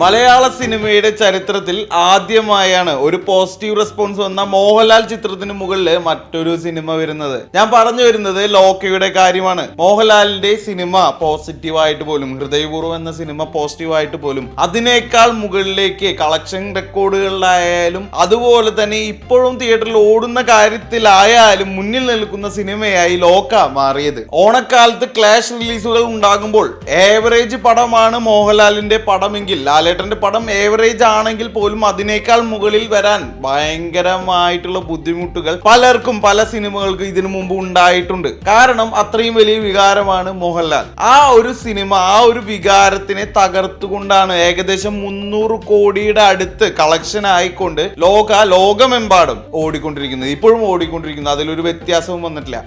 മലയാള സിനിമയുടെ ചരിത്രത്തിൽ ആദ്യമായാണ് ഒരു പോസിറ്റീവ് റെസ്പോൺസ് വന്ന മോഹൻലാൽ ചിത്രത്തിന് മുകളിൽ മറ്റൊരു സിനിമ വരുന്നത്. ഞാൻ പറഞ്ഞു വരുന്നത് ലോക്കയുടെ കാര്യമാണ്. മോഹൻലാലിന്റെ സിനിമ പോസിറ്റീവ് ആയിട്ട് പോലും ഹൃദയപൂർവം എന്ന സിനിമ പോസിറ്റീവ് ആയിട്ട് പോലും അതിനേക്കാൾ മുകളിലേക്ക് കളക്ഷൻ റെക്കോർഡുകളിലായാലും അതുപോലെ തന്നെ ഇപ്പോഴും തിയേറ്ററിൽ ഓടുന്ന കാര്യത്തിലായാലും മുന്നിൽ നിൽക്കുന്ന സിനിമയായി ലോക്ക മാറിയത്. ഓണക്കാലത്ത് ക്ലാഷ് റിലീസുകൾ ഉണ്ടാകുമ്പോൾ ഏവറേജ് പടമാണ് മോഹൻലാലിന്റെ പടമെങ്കിൽ ലാലേട്ടന്റെ പടം ഏവറേജ് ആണെങ്കിൽ പോലും അതിനേക്കാൾ മുകളിൽ വരാൻ ഭയങ്കരമായിട്ടുള്ള ബുദ്ധിമുട്ടുകൾ പലർക്കും പല സിനിമകൾക്കും ഇതിനു മുമ്പ് ഉണ്ടായിട്ടുണ്ട്. കാരണം അത്രയും വലിയ വികാരമാണ് മോഹൻലാൽ. ആ ഒരു സിനിമ ആ ഒരു വികാരത്തിനെ തകർത്തുകൊണ്ടാണ് ഏകദേശം മുന്നൂറ് കോടിയുടെ അടുത്ത് കളക്ഷൻ ആയിക്കൊണ്ട് ലോക ലോകമെമ്പാടും ഓടിക്കൊണ്ടിരിക്കുന്നത്. ഇപ്പോഴും ഓടിക്കൊണ്ടിരിക്കുന്നത്. അതിലൊരു വ്യത്യാസവും വന്നിട്ടില്ല.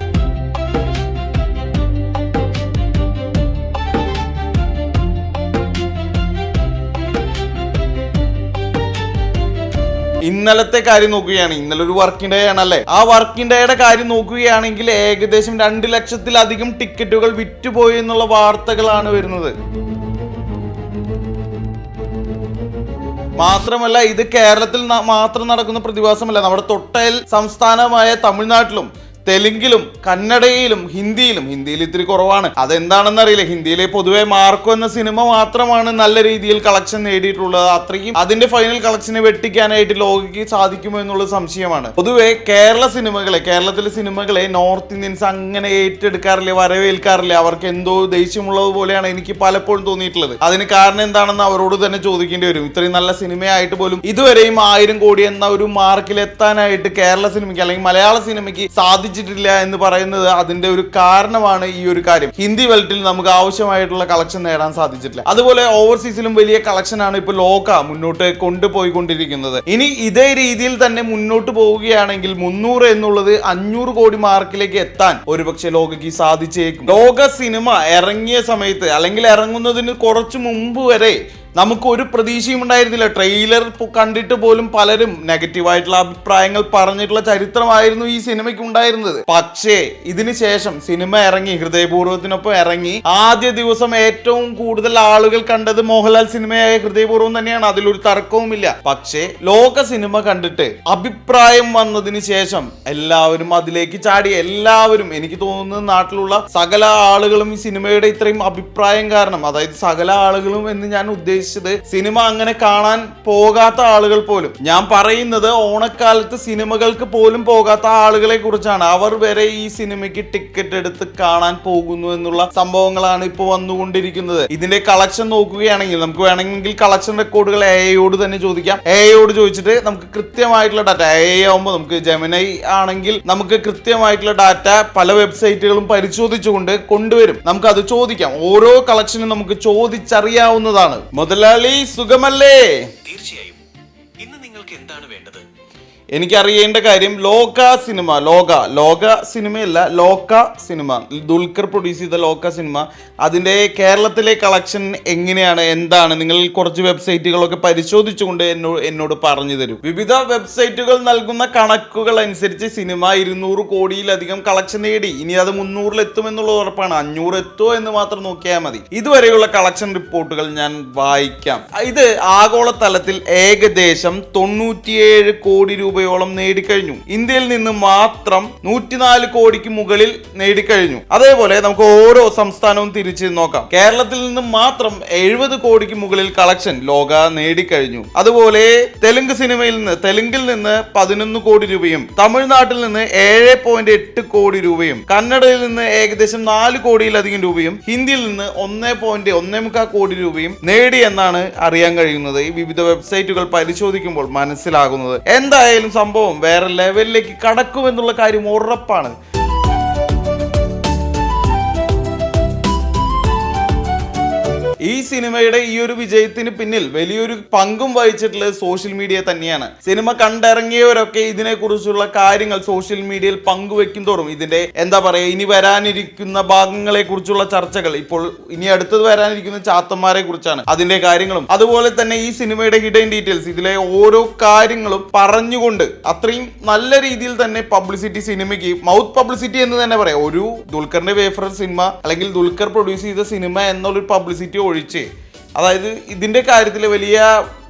ഇന്നലത്തെ കാര്യം നോക്കുകയാണ്. ഇന്നലെ ഒരു വർക്കിംഗ് ഡേ ആണല്ലേ? ആ വർക്കിംഗ് ഡേയുടെ കാര്യം നോക്കുകയാണെങ്കിൽ ഏകദേശം രണ്ട് ലക്ഷത്തിലധികം ടിക്കറ്റുകൾ വിറ്റുപോയി എന്നുള്ള വാർത്തകളാണ് വരുന്നത്. മാത്രമല്ല ഇത് കേരളത്തിൽ മാത്രം നടക്കുന്ന പ്രതിഭാസമല്ല. നമ്മുടെ തൊട്ടയൽ സംസ്ഥാനമായ തമിഴ്നാട്ടിലും തെലുങ്കിലും കന്നഡയിലും ഹിന്ദിയിലും. ഹിന്ദിയിൽ ഇത്തിരി കുറവാണ്. അതെന്താണെന്ന് അറിയില്ല ഹിന്ദിയിലെ പൊതുവെ മാർക്കോ എന്ന സിനിമ മാത്രമാണ് നല്ല രീതിയിൽ കളക്ഷൻ നേടിയിട്ടുള്ളത്. അത്രയും അതിന്റെ ഫൈനൽ കളക്ഷനെ വെട്ടിക്കാനായിട്ട് ലോകയ്ക്ക് സാധിക്കുമോ എന്നുള്ള സംശയമാണ്. പൊതുവെ കേരള സിനിമകളെ കേരളത്തിലെ സിനിമകളെ നോർത്ത് ഇന്ത്യൻസ് അങ്ങനെ ഏറ്റെടുക്കാറില്ല വരവേൽക്കാറില്ല. അവർക്ക് എന്തോ ദേഷ്യമുള്ളത് പോലെയാണ് എനിക്ക് പലപ്പോഴും തോന്നിയിട്ടുള്ളത്. അതിന് കാരണം എന്താണെന്ന് അവരോട് തന്നെ ചോദിക്കേണ്ടി വരും. ഇത്രയും നല്ല സിനിമയായിട്ട് പോലും ഇതുവരെയും ആയിരം കോടി എന്ന ഒരു മാർക്കിൽ എത്താനായിട്ട് കേരള സിനിമയ്ക്ക് അല്ലെങ്കിൽ മലയാള സിനിമയ്ക്ക് സാധിച്ചിട്ടില്ല എന്ന് പറയുന്നത് അതിന്റെ ഒരു കാരണമാണ് ഈ ഒരു കാര്യം. ഹിന്ദി വെൽറ്റിൽ നമുക്ക് ആവശ്യമായിട്ടുള്ള കളക്ഷൻ നേടാൻ സാധിച്ചിട്ടില്ല. അതുപോലെ ഓവർസീസിലും വലിയ കളക്ഷൻ ആണ് ഇപ്പോൾ ലോക മുന്നോട്ട് കൊണ്ടുപോയിക്കൊണ്ടിരിക്കുന്നത്. ഇനി ഇതേ രീതിയിൽ തന്നെ മുന്നോട്ട് പോവുകയാണെങ്കിൽ മുന്നൂറ് എന്നുള്ളത് അഞ്ഞൂറ് കോടി മാർക്കിലേക്ക് എത്താൻ ഒരുപക്ഷെ ലോകയ്ക്ക് സാധിച്ചേക്കും. ലോക സിനിമ ഇറങ്ങിയ സമയത്ത് അല്ലെങ്കിൽ ഇറങ്ങുന്നതിന് കുറച്ച് മുമ്പ് വരെ നമുക്ക് ഒരു പ്രതീക്ഷയും ഉണ്ടായിരുന്നില്ല. ട്രെയിലർ കണ്ടിട്ട് പോലും പലരും നെഗറ്റീവായിട്ടുള്ള അഭിപ്രായങ്ങൾ പറഞ്ഞിട്ടുള്ള ചരിത്രമായിരുന്നു ഈ സിനിമയ്ക്ക് ഉണ്ടായിരുന്നത്. പക്ഷേ ഇതിന് ശേഷം സിനിമ ഇറങ്ങി ഹൃദയപൂർവത്തിനൊപ്പം ഇറങ്ങി. ആദ്യ ദിവസം ഏറ്റവും കൂടുതൽ ആളുകൾ കണ്ടത് മോഹൻലാൽ സിനിമയായ ഹൃദയപൂർവം തന്നെയാണ്. അതിലൊരു തർക്കവുമില്ല. പക്ഷേ ലോക സിനിമ കണ്ടിട്ട് അഭിപ്രായം വന്നതിന് ശേഷം എല്ലാവരും അതിലേക്ക് ചാടി. എല്ലാവരും എനിക്ക് തോന്നുന്നത് നാട്ടിലുള്ള സകല ആളുകളും ഈ സിനിമയുടെ ഇത്രയും അഭിപ്രായം കാരണം അതായത് സകല ആളുകളും എന്ന് ഞാൻ ഉദ്ദേശിച്ചത് സിനിമ അങ്ങനെ കാണാൻ പോകാത്ത ആളുകൾ പോലും. ഞാൻ പറയുന്നത് ഓണക്കാലത്ത് സിനിമകൾക്ക് പോലും പോകാത്ത ആളുകളെ കുറിച്ചാണ്. അവർ വരെ ഈ സിനിമയ്ക്ക് ടിക്കറ്റ് എടുത്ത് കാണാൻ പോകുന്നു എന്നുള്ള സംഭവങ്ങളാണ് ഇപ്പോൾ വന്നുകൊണ്ടിരിക്കുന്നത്. ഇതിന്റെ കളക്ഷൻ നോക്കുകയാണെങ്കിൽ നമുക്ക് വേണമെങ്കിൽ കളക്ഷൻ റെക്കോർഡുകൾ എയോട് തന്നെ ചോദിക്കാം. എയോട് ചോദിച്ചിട്ട് നമുക്ക് കൃത്യമായിട്ടുള്ള ഡാറ്റ എ ആവുമ്പോൾ നമുക്ക് ജെമിനൈ ആണെങ്കിൽ നമുക്ക് കൃത്യമായിട്ടുള്ള ഡാറ്റ പല വെബ്സൈറ്റുകളും പരിശോധിച്ചുകൊണ്ട് കൊണ്ടുവരും. നമുക്ക് അത് ചോദിക്കാം. ഓരോ കളക്ഷനും നമുക്ക് ചോദിച്ചറിയാവുന്നതാണ്. മുതലാളി സുഖമല്ലേ? എനിക്കറിയേണ്ട കാര്യം ലോക സിനിമ ലോക ലോക സിനിമയല്ല ലോക സിനിമ. ദുൽഖർ പ്രൊഡ്യൂസ് ചെയ്ത ലോക സിനിമ. അതിന്റെ കേരളത്തിലെ കളക്ഷൻ എങ്ങനെയാണ് എന്താണ്? നിങ്ങൾ കുറച്ച് വെബ്സൈറ്റുകളൊക്കെ പരിശോധിച്ചുകൊണ്ട് എന്നോട് എന്നോട് പറഞ്ഞു തരും. വിവിധ വെബ്സൈറ്റുകൾ നൽകുന്ന കണക്കുകൾ അനുസരിച്ച് സിനിമ ഇരുന്നൂറ് കോടിയിലധികം കളക്ഷൻ നേടി. ഇനി അത് മുന്നൂറിലെത്തും എന്നുള്ള ഉറപ്പാണ്. അഞ്ഞൂറ് എത്തുമോ എന്ന് മാത്രം നോക്കിയാൽ മതി. ഇതുവരെയുള്ള കളക്ഷൻ റിപ്പോർട്ടുകൾ ഞാൻ വായിക്കാം. ഇത് ആഗോള തലത്തിൽ ഏകദേശം തൊണ്ണൂറ്റിയേഴ് കോടി രൂപയോളം നേടിക്കഴിഞ്ഞു. ഇന്ത്യയിൽ നിന്ന് മാത്രം നൂറ്റിനാല് കോടിക്ക് മുകളിൽ നേടിക്കഴിഞ്ഞു. അതേപോലെ നമുക്ക് ഓരോ സംസ്ഥാനവും തിരിച്ച് നോക്കാം. കേരളത്തിൽ നിന്ന് മാത്രം എഴുപത് കോടിക്ക് മുകളിൽ കളക്ഷൻ ലോക നേടിക്കഴിഞ്ഞു. അതുപോലെ തെലുങ്ക് സിനിമയിൽ നിന്ന് തെലുങ്കിൽ നിന്ന് പതിനൊന്ന് കോടി രൂപയും തമിഴ്നാട്ടിൽ നിന്ന് ഏഴ് പോയിന്റ് എട്ട് കോടി രൂപയും കന്നഡയിൽ നിന്ന് ഏകദേശം നാല് കോടിയിലധികം രൂപയും ഹിന്ദിയിൽ നിന്ന് ഒന്നേ പോയിന്റ് ഒന്നേ മുക്കാൽ കോടി രൂപയും നേടി എന്നാണ് അറിയാൻ കഴിയുന്നത്. ഈ വിവിധ വെബ്സൈറ്റുകൾ പരിശോധിക്കുമ്പോൾ മനസ്സിലാകുന്നത്. എന്തായാലും സംഭവം വേറെ ലെവലിലേക്ക് കടക്കുമെന്നുള്ള കാര്യം ഉറപ്പാണ്. ഈ സിനിമയുടെ ഈ ഒരു വിജയത്തിന് പിന്നിൽ വലിയൊരു പങ്കും വഹിച്ചിട്ടുള്ളത് സോഷ്യൽ മീഡിയ തന്നെയാണ്. സിനിമ കണ്ടിറങ്ങിയവരൊക്കെ ഇതിനെക്കുറിച്ചുള്ള കാര്യങ്ങൾ സോഷ്യൽ മീഡിയയിൽ പങ്കുവെക്കും തോറും ഇതിന്റെ എന്താ പറയുക ഇനി വരാനിരിക്കുന്ന ഭാഗങ്ങളെ കുറിച്ചുള്ള ചർച്ചകൾ ഇപ്പോൾ ഇനി അടുത്തത് വരാനിരിക്കുന്ന ചാത്തന്മാരെ കുറിച്ചാണ് അതിന്റെ കാര്യങ്ങളും. അതുപോലെ തന്നെ ഈ സിനിമയുടെ ഹിഡൻ ഡീറ്റെയിൽസ് ഇതിലെ ഓരോ കാര്യങ്ങളും പറഞ്ഞുകൊണ്ട് അത്രയും നല്ല രീതിയിൽ തന്നെ പബ്ലിസിറ്റി സിനിമയ്ക്ക് മൗത്ത് പബ്ലിസിറ്റി എന്ന് തന്നെ പറയാം. ഒരു ദുൽഖറിന്റെ വേഫർ സിനിമ അല്ലെങ്കിൽ ദുൽഖർ പ്രൊഡ്യൂസ് ചെയ്ത സിനിമ എന്നുള്ളൊരു പബ്ലിസിറ്റി ഒഴിച്ച്. അതായത് ഇതിന്റെ കാര്യത്തിൽ വലിയ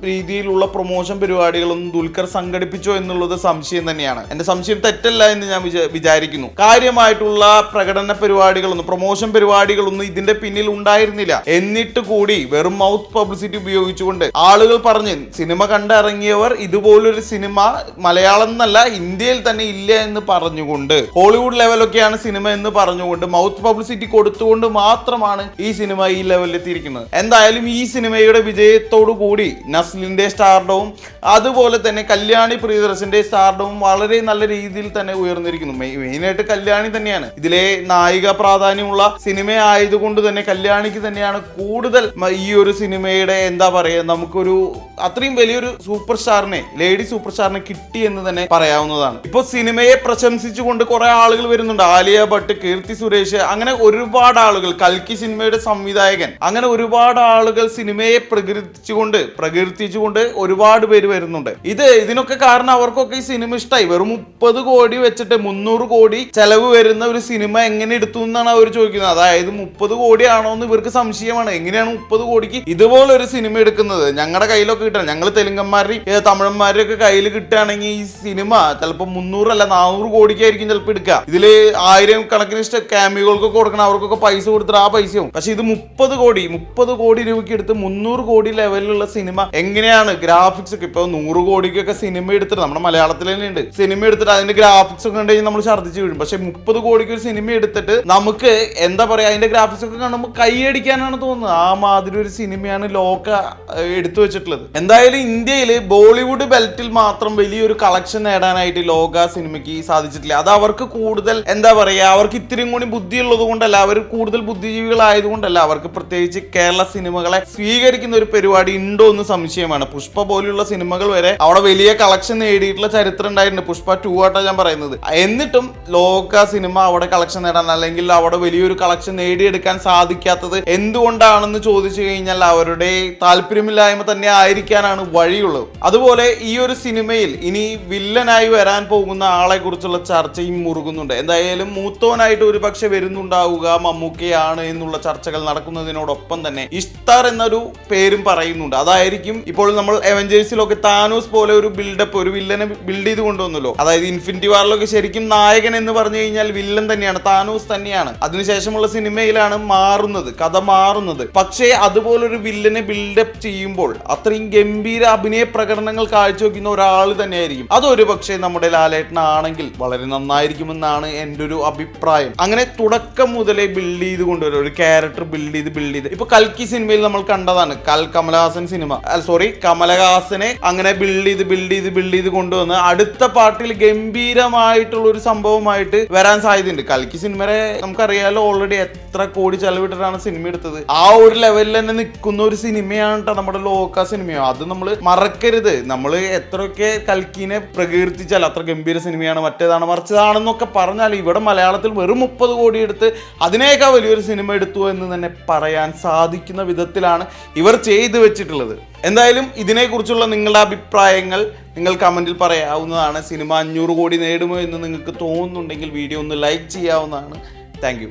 രീതിയിലുള്ള പ്രൊമോഷൻ പരിപാടികളൊന്നും ദുൽഖർ സംഘടിപ്പിച്ചോ എന്നുള്ളത് സംശയം തന്നെയാണ്. എന്റെ സംശയം തെറ്റല്ല എന്ന് ഞാൻ വിചാരിക്കുന്നു. കാര്യമായിട്ടുള്ള പ്രകടന പരിപാടികളൊന്നും പ്രൊമോഷൻ പരിപാടികളൊന്നും ഇതിന്റെ പിന്നിൽ ഉണ്ടായിരുന്നില്ല. എന്നിട്ട് കൂടി വെറും മൗത്ത് പബ്ലിസിറ്റി ഉപയോഗിച്ചുകൊണ്ട് ആളുകൾ പറഞ്ഞ് സിനിമ കണ്ടിറങ്ങിയവർ ഇതുപോലൊരു സിനിമ മലയാളം എന്നല്ല ഇന്ത്യയിൽ തന്നെ ഇല്ല എന്ന് പറഞ്ഞുകൊണ്ട് ഹോളിവുഡ് ലെവലൊക്കെയാണ് സിനിമ എന്ന് പറഞ്ഞുകൊണ്ട് മൗത്ത് പബ്ലിസിറ്റി കൊടുത്തുകൊണ്ട് മാത്രമാണ് ഈ സിനിമ ഈ ലെവലിൽ എത്തിയിരിക്കുന്നത് എന്തായാലും ഈ സിനിമയുടെ വിജയത്തോടു കൂടി നസ്ലിന്റെ സ്റ്റാർഡവും അതുപോലെ തന്നെ കല്യാണി പ്രിയദർശന്റെ സ്റ്റാർഡവും വളരെ നല്ല രീതിയിൽ തന്നെ ഉയർന്നിരിക്കുന്നു. മെയിനായിട്ട് കല്യാണി തന്നെയാണ്. ഇതിലെ നായിക പ്രാധാന്യമുള്ള സിനിമ ആയതുകൊണ്ട് തന്നെ കല്യാണിക്ക് തന്നെയാണ് കൂടുതൽ ഈ ഒരു സിനിമയുടെ എന്താ പറയുക നമുക്കൊരു അത്രയും വലിയൊരു സൂപ്പർ സ്റ്റാറിനെ ലേഡി സൂപ്പർ സ്റ്റാറിനെ കിട്ടി എന്ന് തന്നെ പറയാവുന്നതാണ്. ഇപ്പോൾ സിനിമയെ പ്രശംസിച്ചുകൊണ്ട് കുറെ ആളുകൾ വരുന്നുണ്ട്. ആലിയ ഭട്ട് കീർത്തി സുരേഷ് അങ്ങനെ ഒരുപാട് ആളുകൾ. കൽക്കി സിനിമയുടെ സംവിധായകൻ. അങ്ങനെ ഒരുപാട് ആളുകൾ സിനിമയെ പ്രകീർത്തിച്ചുകൊണ്ട് പ്രകീർത്തിച്ചുകൊണ്ട് ഒരുപാട് പേര് വരുന്നുണ്ട്. ഇത് ഇതിനൊക്കെ കാരണം അവർക്കൊക്കെ ഈ സിനിമ ഇഷ്ടമായി വെറും മുപ്പത് കോടി വെച്ചിട്ട് മുന്നൂറ് കോടി ചെലവ് വരുന്ന ഒരു സിനിമ എങ്ങനെ എടുത്തു എന്നാണ് അവർ ചോദിക്കുന്നത്. അതായത് മുപ്പത് കോടിയാണോ എന്ന് ഇവർക്ക് സംശയമാണ്. എങ്ങനെയാണ് മുപ്പത് കോടിക്ക് ഇതുപോലെ ഒരു സിനിമ എടുക്കുന്നത്? ഞങ്ങളുടെ കയ്യിലൊക്കെ കിട്ടണം. ഞങ്ങൾ തെലുങ്കന്മാരുടെയും ഏ, തമിഴന്മാരുടെയും കയ്യിൽ കിട്ടുകയാണെങ്കിൽ ഈ സിനിമ ചിലപ്പോൾ അല്ല നാനൂറ് കോടിക്കായിരിക്കും ചിലപ്പോൾ എടുക്കുക. ഇതിൽ ആയിരം കണക്കിന് ഇഷ്ട ക്യാമികൾക്കൊക്കെ കൊടുക്കണം. അവർക്കൊക്കെ പൈസ കൊടുത്തിട്ട് ആ പൈസയും പക്ഷെ ഇത് മുപ്പത് കോടി മുപ്പത് കോടി രൂപയ്ക്ക് എടുത്ത് മുന്നൂറ് കോടി ലെവലിലുള്ള സിനിമ എങ്ങനെയാണ് ഗ്രാഫിക്സ് ഒക്കെ? ഇപ്പൊ നൂറ് കോടിക്കൊക്കെ സിനിമ എടുത്തിട്ട് നമ്മുടെ മലയാളത്തിൽ തന്നെ ഉണ്ട്. സിനിമ എടുത്തിട്ട് അതിന്റെ ഗ്രാഫിക്സ് ഒക്കെ കണ്ടുകഴിഞ്ഞാൽ നമ്മൾ ഛർദ്ദിച്ച് വീഴും. പക്ഷെ മുപ്പത് കോടിക്ക് ഒരു സിനിമ എടുത്തിട്ട് നമുക്ക് എന്താ പറയാ അതിന്റെ ഗ്രാഫിക്സ് ഒക്കെ കാണുമ്പോൾ കൈയടിക്കാനാണ് തോന്നുന്നത്. ആ മാതിരി ഒരു സിനിമയാണ് ലോക എടുത്തു വെച്ചിട്ടുള്ളത്. എന്തായാലും ഇന്ത്യയിൽ ബോളിവുഡ് ബെൽറ്റിൽ മാത്രം വലിയൊരു കളക്ഷൻ നേടാനായിട്ട് ലോക സിനിമയ്ക്ക് സാധിച്ചിട്ടില്ല. അത് അവർക്ക് കൂടുതൽ എന്താ പറയാ അവർക്ക് ഇത്തിരിയും കൂടി ബുദ്ധിയുള്ളത് കൊണ്ടല്ല അവർ കൂടുതൽ ബുദ്ധിജീവികളായതുകൊണ്ടല്ല അവർക്ക് പ്രത്യേകിച്ച് കേരള സിനിമകളെ സ്വീകരിക്കുന്ന ഒരു പരിപാടി ഉണ്ടോ എന്ന് സംശയമാണ് പുഷ്പ പോലുള്ള സിനിമകൾ വരെ അവിടെ വലിയ കളക്ഷൻ നേടിയിട്ടുള്ള ചരിത്രം ഉണ്ടായിട്ടുണ്ട്. പുഷ്പ ടു ആട്ടാ ഞാൻ പറയുന്നത്. എന്നിട്ടും ലോക സിനിമ അവിടെ കളക്ഷൻ നേടാൻ അല്ലെങ്കിൽ അവിടെ വലിയൊരു കളക്ഷൻ നേടിയെടുക്കാൻ സാധിക്കാത്തത് എന്തുകൊണ്ടാണെന്ന് ചോദിച്ചു കഴിഞ്ഞാൽ അവരുടെ താല്പര്യമില്ലായ്മ തന്നെ ആയിരിക്കാനാണ് വഴിയുള്ളത്. അതുപോലെ ഈ ഒരു സിനിമയിൽ ഇനി വില്ലനായി വരാൻ പോകുന്ന ആളെ കുറിച്ചുള്ള ചർച്ചയും മുറുകുന്നുണ്ട്. എന്തായാലും മൂത്തോനായിട്ട് ഒരു പക്ഷെ വരുന്നുണ്ടാവുക മമ്മൂക്കയാണ് എന്നുള്ള ചർച്ചകൾ നടക്കുന്നതിനോടൊപ്പം തന്നെ ഇഷ്താർ എന്നൊരു പേരും പറയുന്നുണ്ട്. അതായിരിക്കും ഇപ്പോൾ നമ്മൾ എവഞ്ചേഴ്സിലൊക്കെ താനൂസ് പോലെ ഒരു ബിൽഡപ്പ് ഒരു വില്ലനെ ബിൽഡ് ചെയ്ത് കൊണ്ടുവന്നല്ലോ. അതായത് ഇൻഫിനിറ്റി വാറിലൊക്കെ ശരിക്കും നായകൻ എന്ന് പറഞ്ഞു കഴിഞ്ഞാൽ വില്ലൻ തന്നെയാണ് താനൂസ് തന്നെയാണ്. അതിനുശേഷമുള്ള സിനിമയിലാണ് മാറുന്നത് കഥ മാറുന്നത്. പക്ഷേ അതുപോലൊരു വില്ലനെ ബിൽഡപ്പ് ചെയ്യുമ്പോൾ അത്രയും ഗംഭീര അഭിനയ പ്രകടനങ്ങൾ കാഴ്ചവെക്കുന്ന ഒരാൾ തന്നെയായിരിക്കും. അതൊരു പക്ഷേ നമ്മുടെ ലാലേട്ടനാണെങ്കിൽ വളരെ നന്നായിരിക്കുമെന്നാണ് എന്റെ ഒരു അഭിപ്രായം. അങ്ങനെ തുടക്കം മുതലേ ബിൽഡ് ചെയ്ത് കൊണ്ടുവരും ഒരു ക്യാരക്ടർ ബിൽഡ് ചെയ്ത് ബിൽഡ് ചെയ്ത്. ഇപ്പൊ കൽക്കി സിനിമയിൽ നമ്മൾ കണ്ടതാണ് കൽ കമലഹാസൻ സിനിമ സോറി കമലഹാസനെ അങ്ങനെ ബിൽഡ് ചെയ്ത് ബിൽഡ് ചെയ്ത് ബിൽഡ് ചെയ്ത് കൊണ്ടുവന്ന് അടുത്ത പാർട്ടിൽ ഗംഭീരമായിട്ടുള്ള ഒരു സംഭവമായിട്ട് വരാൻ സാധ്യതയുണ്ട്. കൽക്കി സിനിമയെ നമുക്കറിയാലോ ഓൾറെഡി എത്ര കോടി ചെലവിട്ടിട്ടാണ് സിനിമ എടുത്തത്. ആ ഒരു ലെവലിൽ തന്നെ നിൽക്കുന്ന ഒരു സിനിമയാണ് കേട്ടോ നമ്മുടെ ലോക സിനിമയോ. അത് നമ്മൾ മറക്കരുത്. നമ്മൾ എത്രയൊക്കെ കൽക്കിനെ പ്രകീർത്തിച്ചാൽ അത്ര ഗംഭീര സിനിമയാണ് മറ്റേതാണ് മറിച്ചതാണെന്നൊക്കെ പറഞ്ഞാൽ ഇവിടെ മലയാളത്തിൽ വെറും മുപ്പത് കോടി എടുത്ത് അതിനേക്കാൾ വലിയൊരു സിനിമ എടുത്തു എന്ന് തന്നെ പറയാൻ സാധിക്കുന്ന വിധത്തിലാണ് ഇവർ ചെയ്തു വെച്ചിട്ടുള്ളത്. എന്തായാലും ഇതിനെക്കുറിച്ചുള്ള നിങ്ങളുടെ അഭിപ്രായങ്ങൾ നിങ്ങൾ കമന്റിൽ പറയാവുന്നതാണ്. സിനിമ അഞ്ഞൂറ് കോടി നേടുമോ എന്ന് നിങ്ങൾക്ക് തോന്നുന്നുണ്ടെങ്കിൽ വീഡിയോ ഒന്ന് ലൈക്ക് ചെയ്യാവുന്നതാണ്. താങ്ക്